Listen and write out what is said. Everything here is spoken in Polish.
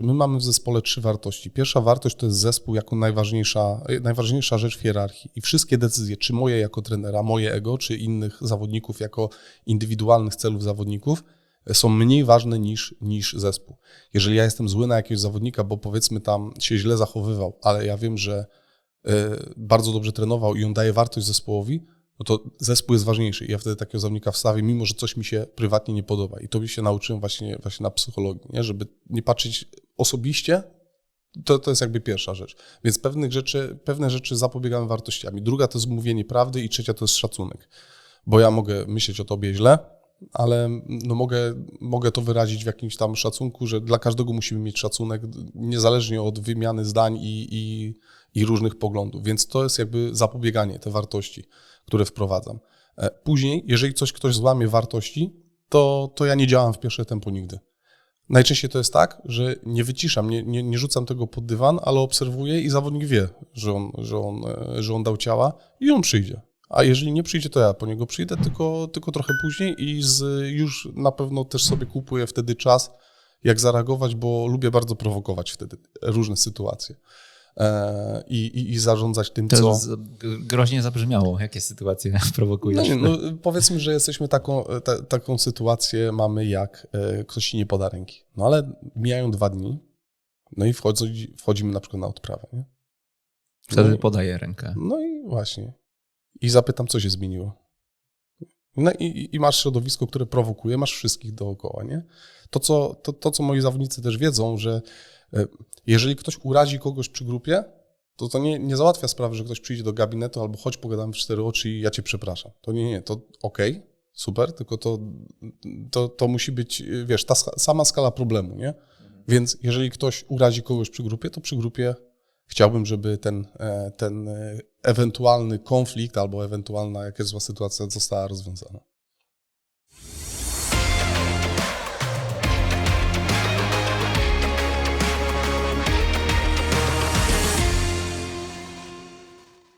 My mamy w zespole trzy wartości. Pierwsza wartość to jest zespół jako najważniejsza, najważniejsza rzecz w hierarchii. I wszystkie decyzje, czy moje jako trenera, moje ego, czy innych zawodników jako indywidualnych celów zawodników, są mniej ważne niż, niż zespół. Jeżeli ja jestem zły na jakiegoś zawodnika, bo powiedzmy tam się źle zachowywał, ale ja wiem, że y, bardzo dobrze trenował i on daje wartość zespołowi, no to zespół jest ważniejszy. I ja wtedy takiego zawodnika wstawię, mimo że coś mi się prywatnie nie podoba. I to mi się nauczyłem właśnie, właśnie na psychologii, nie? żeby nie patrzeć osobiście, to, to jest jakby pierwsza rzecz. Więc pewnych rzeczy, pewne rzeczy zapobiegamy wartościami. Druga to jest mówienie prawdy i trzecia to jest szacunek. Bo ja mogę myśleć o tobie źle, ale no mogę, mogę to wyrazić w jakimś tam szacunku, że dla każdego musimy mieć szacunek, niezależnie od wymiany zdań i, i, i różnych poglądów. Więc to jest jakby zapobieganie, te wartości, które wprowadzam. E, Później, jeżeli coś ktoś złamie wartości, to, to ja nie działam w pierwsze tempo nigdy. Najczęściej to jest tak, że nie wyciszam, nie, nie, nie rzucam tego pod dywan, ale obserwuję i zawodnik wie, że on, że, on, e, że on dał ciała i on przyjdzie. A jeżeli nie przyjdzie, to ja po niego przyjdę, tylko, tylko trochę później i z, już na pewno też sobie kupuję wtedy czas, jak zareagować, bo lubię bardzo prowokować wtedy różne sytuacje i, i, i zarządzać tym, To co... z- groźnie zabrzmiało. Jakie sytuacje No, prowokujesz? nie, no, powiedzmy, że jesteśmy taką, ta, taką sytuację mamy, jak e, ktoś ci nie poda ręki. No ale mijają dwa dni, no i wchodzi, wchodzimy na przykład na odprawę. Nie? Wtedy no, podaję rękę. no i właśnie. I zapytam, co się zmieniło. No i, i- masz środowisko, które prowokuje, masz wszystkich dookoła, nie? To co, to, to, co moi zawodnicy też wiedzą, że e, jeżeli ktoś urazi kogoś przy grupie, to to nie, nie załatwia sprawy, że ktoś przyjdzie do gabinetu albo chodź pogadamy w cztery oczy i ja cię przepraszam. To nie, nie, to okej, super, tylko to, to, to musi być, wiesz, ta sama skala problemu, nie? Więc jeżeli ktoś urazi kogoś przy grupie, to przy grupie chciałbym, żeby ten, e, ten e, ewentualny konflikt albo ewentualna jakaś zła sytuacja została rozwiązana.